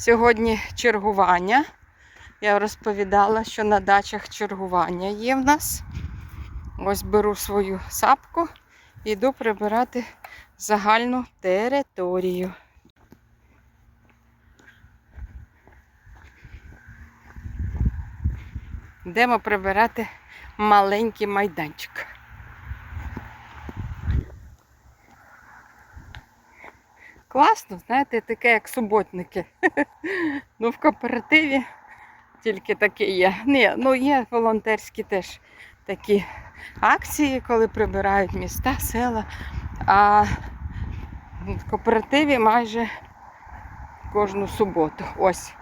Сьогодні чергування. Я розповідала, що на дачах чергування є в нас. Ось беру свою сапку і йду прибирати загальну територію. Йдемо прибирати маленький майданчик. Класно, знаєте, таке як суботники. Ну, в кооперативі тільки таке є. Ні, ну є волонтерські теж такі акції, коли прибирають міста, села. А в кооперативі майже кожну суботу. Ось,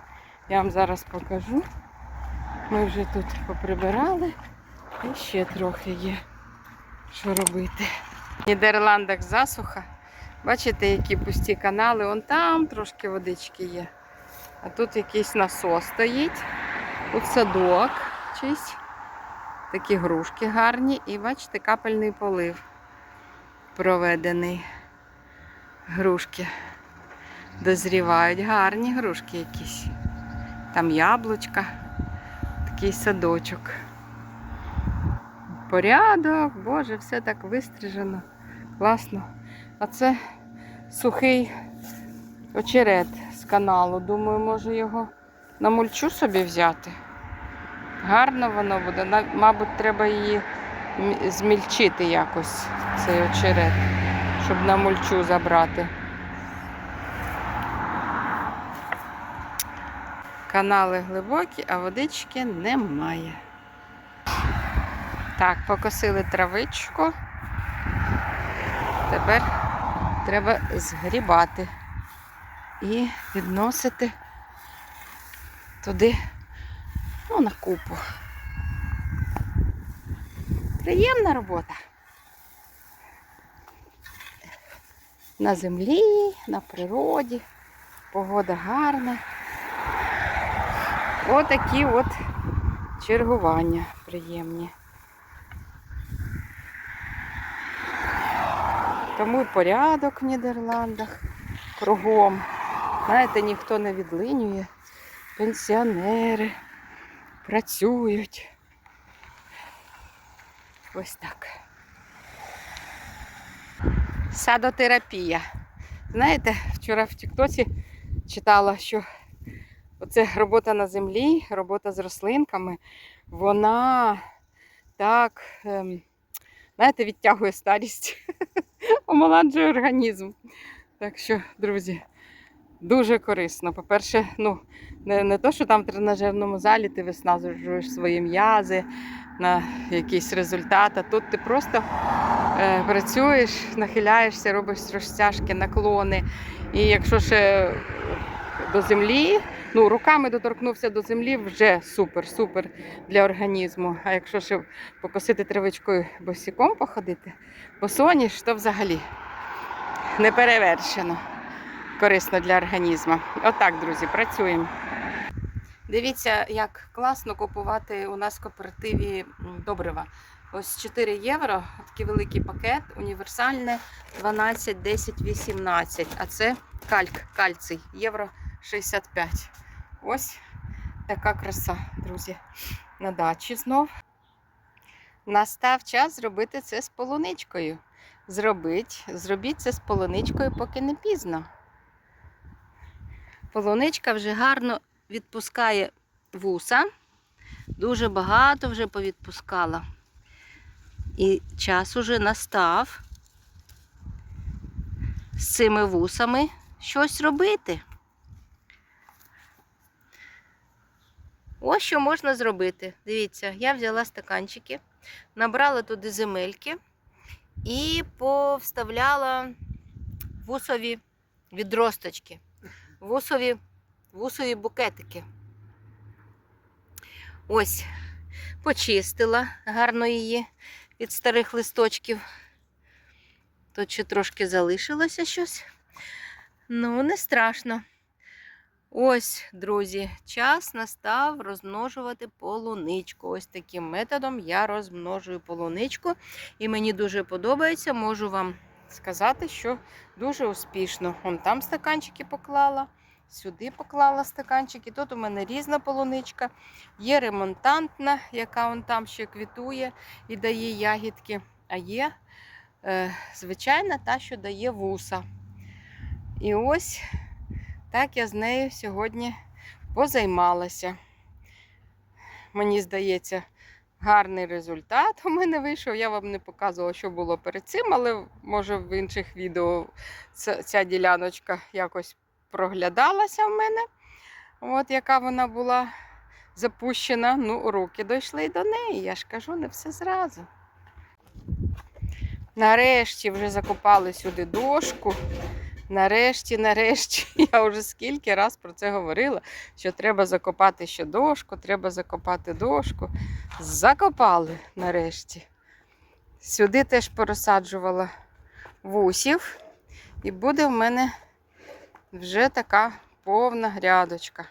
я вам зараз покажу. Ми вже тут поприбирали. І ще трохи є, що робити. В Нідерландах засуха. Бачите, які пусті канали, вон там трошки водички є. А тут якийсь насос стоїть. Тут садок чийсь. Такі грушки гарні. І бачите, капельний полив проведений. Грушки дозрівають. Гарні грушки якісь. Там яблучка, такий садочок. Порядок, боже, все так вистрижено. Класно. А це сухий очерет з каналу. Думаю, може його на мульчу собі взяти. Гарно воно буде. Мабуть, треба її змільчити якось, цей очерет, щоб на мульчу забрати. Канали глибокі, а водички немає. Так, покосили травичку. Тепер треба згрібати і відносити туди, ну, на купу. Приємна робота. На землі, на природі, погода гарна. Отакі от чергування приємні. Тому і порядок в Нідерландах кругом. Знаєте, ніхто не відлинює. Пенсіонери працюють. Ось так. Садотерапія. Знаєте, вчора в Тіктоці читала, що оце робота на землі, робота з рослинками, вона так, ем, знаєте, відтягує старість, омолоджує організм. Так що, друзі, дуже корисно. По-перше, ну, не, не то, що там в тренажерному залі ти виснажуєш свої м'язи на якийсь результат, а тут ти просто е, працюєш, нахиляєшся, робиш розтяжки, наклони. І якщо ще до землі, ну, руками доторкнувся до землі, вже супер, супер для організму. А якщо ще покосити травичкою босиком походити, босоніж, то взагалі не перевершено. Корисно для організму. Отак, друзі, працюємо. Дивіться, як класно купувати у нас в кооперативі добрива. Ось 4 євро, такий великий пакет, універсальне 12, 10, 18. А це кальк, кальций, євро 65. Ось така краса, друзі, на дачі знов. Настав час зробити це з полуничкою. Зробіть, зробіть це з полуничкою, поки не пізно. Полуничка вже гарно відпускає вуса. Дуже багато вже повідпускала. І час уже настав з цими вусами щось робити. Ось що можна зробити. Дивіться, я взяла стаканчики, набрала туди земельки і повставляла вусові відросточки, вусові, вусові букетики. Ось, почистила гарно її від старих листочків. Тут ще трошки залишилося щось. Ну, не страшно. Ось, друзі, час настав розмножувати полуничку. Ось таким методом я розмножую полуничку. І мені дуже подобається. Можу вам сказати, що дуже успішно. Вон там стаканчики поклала. сюди поклала стаканчик. І тут у мене різна полуничка. Є ремонтантна, яка он там ще квітує і дає ягідки. А є е, звичайна та, що дає вуса. І ось так я з нею сьогодні позаймалася. Мені здається, гарний результат у мене вийшов. Я вам не показувала, що було перед цим, але може в інших відео ця, діляночка якось проглядалася в мене. От яка вона була запущена. Ну, руки дійшли до неї. Я ж кажу, не все зразу. Нарешті вже закопали сюди дошку. Нарешті, нарешті, я вже скільки раз про це говорила, що треба закопати ще дошку, треба закопати дошку. Закопали нарешті. Сюди теж порозсаджувала вусів, і буде в мене вже така повна грядочка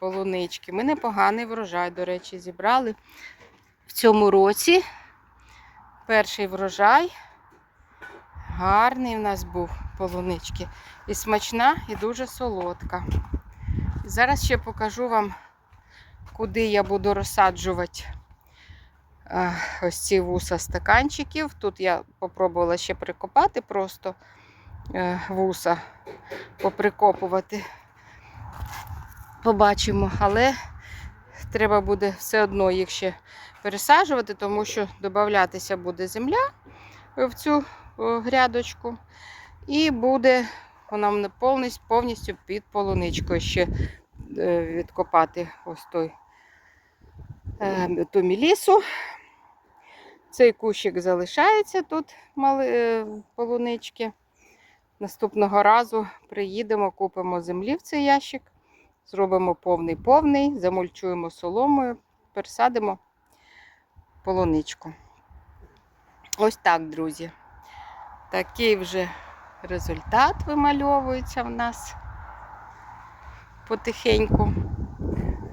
полунички. Ми непоганий врожай, до речі, зібрали в цьому році. Перший врожай. Гарний в нас був полунички. І смачна, і дуже солодка. Зараз ще покажу вам, куди я буду розсаджувати е, ось ці вуса стаканчиків. Тут я попробувала ще прикопати просто е, вуса, поприкопувати. Побачимо, але треба буде все одно їх ще пересаджувати, тому що додатися буде земля в цю грядочку. І буде вона повністю, повністю під полуничкою ще е, відкопати ось той е, ту мілісу. Цей кущик залишається тут мали, е, полунички. Наступного разу приїдемо, купимо землі в цей ящик, зробимо повний-повний, замульчуємо соломою, пересадимо полуничку. Ось так, друзі. Такий вже результат вимальовується в нас потихеньку.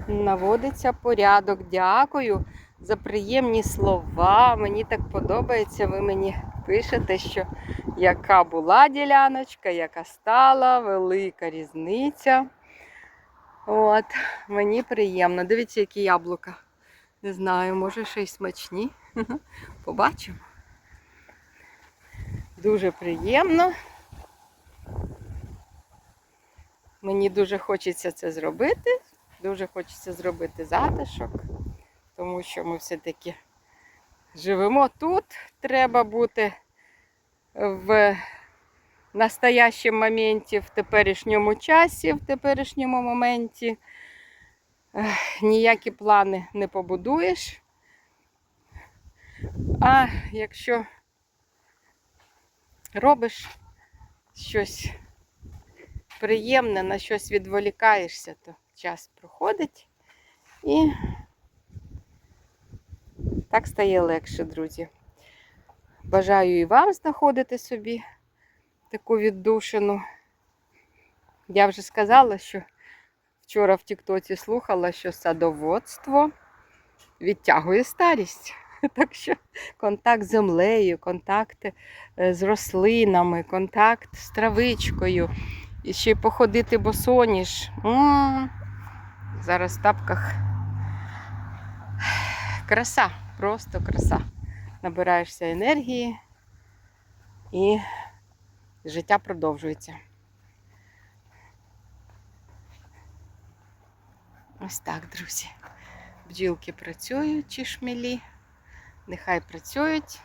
Наводиться порядок. Дякую за приємні слова. Мені так подобається. Ви мені пишете, що яка була діляночка, яка стала, велика різниця. От, мені приємно. Дивіться, які яблука. Не знаю, може ще й смачні. Побачимо. Дуже приємно. Мені дуже хочеться це зробити. Дуже хочеться зробити затишок, тому що ми все-таки живемо тут. Треба бути в настоящому моменті, в теперішньому часі, в теперішньому моменті. Ніякі плани не побудуєш. А якщо робиш щось приємне, на щось відволікаєшся, то час проходить і так стає легше, друзі. Бажаю і вам знаходити собі таку віддушину. Я вже сказала, що вчора в Тіктоці слухала, що садоводство відтягує старість. Так що контакт з землею, контакт е, з рослинами, контакт з травичкою. І ще й походити босоніж. М, Зараз в тапках. Краса, просто краса. Набираєшся енергії і життя продовжується. Ось так, друзі. Бджілки працюють, чи шмелі. Нехай працюють.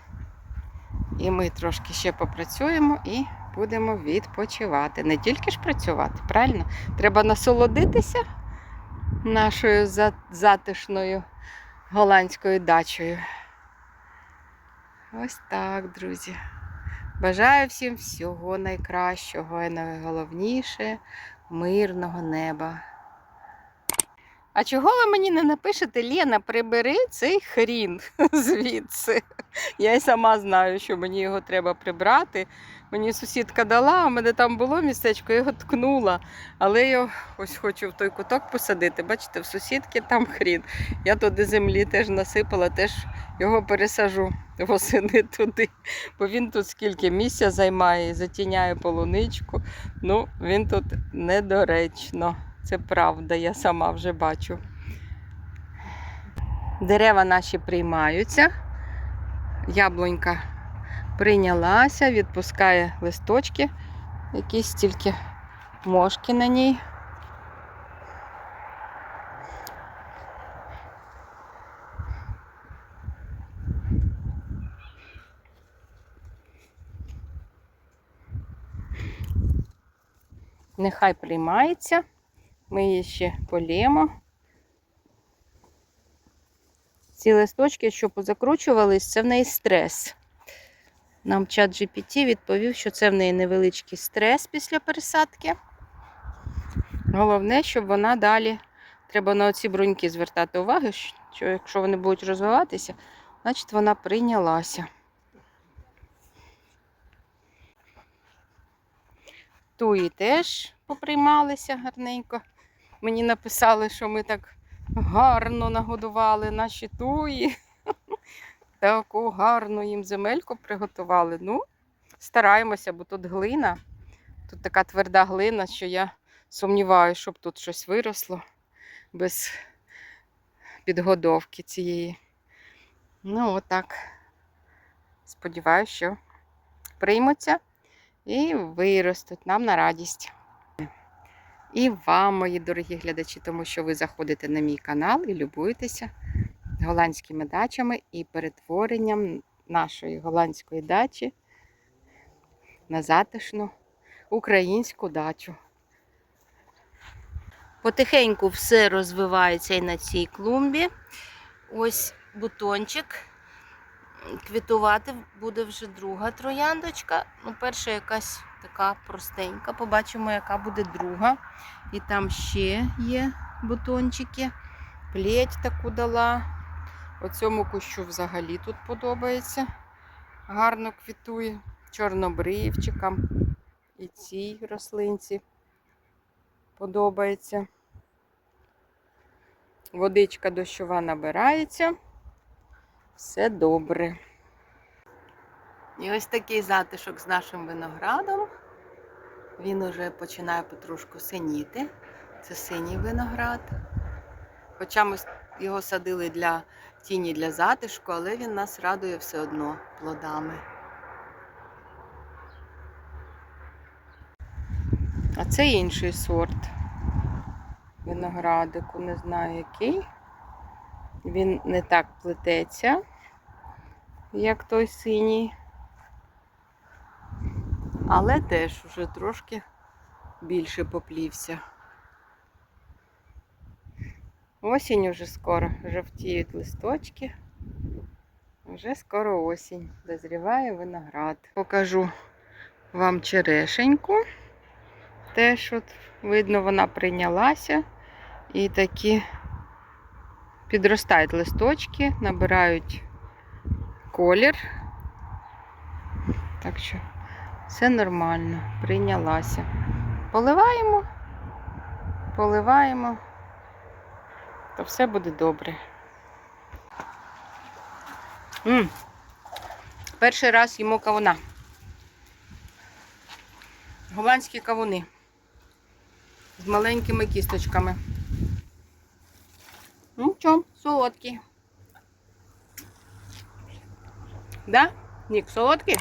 І ми трошки ще попрацюємо і будемо відпочивати. Не тільки ж працювати, правильно? Треба насолодитися нашою затишною голландською дачею. Ось так, друзі. Бажаю всім всього найкращого і найголовніше мирного неба. А чого ви мені не напишете, Лена, прибери цей хрін звідси? Я й сама знаю, що мені його треба прибрати. Мені сусідка дала, в мене там було містечко, його ткнула. Але я ось хочу в той куток посадити. Бачите, в сусідки там хрін. Я туди землі теж насипала, теж його пересажу восени туди. Бо він тут скільки місця займає, затіняє полуничку. Ну, він тут недоречно. Це правда, я сама вже бачу. Дерева наші приймаються. Яблунька прийнялася, відпускає листочки, якісь тільки мошки на ній. Нехай приймається. Ми її ще полємо. Ці листочки, що позакручувались, це в неї стрес. Нам чат GPT відповів, що це в неї невеличкий стрес після пересадки. Головне, щоб вона далі, треба на оці бруньки звертати увагу, що якщо вони будуть розвиватися, значить вона прийнялася. Туї теж поприймалися гарненько. Мені написали, що ми так гарно нагодували наші туї. Таку гарну їм земельку приготували. Ну, стараємося, бо тут глина. Тут така тверда глина, що я сумніваюся, щоб тут щось виросло без підгодовки цієї. Ну, отак. Сподіваюся, що приймуться і виростуть нам на радість. І вам, мої дорогі глядачі, тому що ви заходите на мій канал і любуєтеся голландськими дачами і перетворенням нашої голландської дачі на затишну українську дачу. Потихеньку все розвивається і на цій клумбі. Ось бутончик. Квітувати буде вже друга трояндочка. Ну, перша якась така простенька. Побачимо, яка буде друга. І там ще є бутончики. Плеть таку дала. Оцьому кущу взагалі тут подобається. Гарно квітує. Чорнобривчикам. І цій рослинці подобається. Водичка дощова набирається. Все добре. І ось такий затишок з нашим виноградом. Він уже починає потрошку синіти. Це синій виноград. Хоча ми його садили для тіні для затишку, але він нас радує все одно плодами. А це інший сорт виноградику, не знаю який. Він не так плететься, як той синій. Але теж вже трошки більше поплівся. Осінь уже скоро, жовтіють листочки. Вже скоро осінь. Дозріває виноград. Покажу вам черешеньку. Теж от видно, вона прийнялася. І такі підростають листочки, набирають колір. Так що все нормально, прийнялася. Поливаємо, поливаємо, то все буде добре. М-м. Перший раз їмо кавуна. Голландські кавуни з маленькими кісточками. Ну що, солодкі. Да? Нік, солодкі?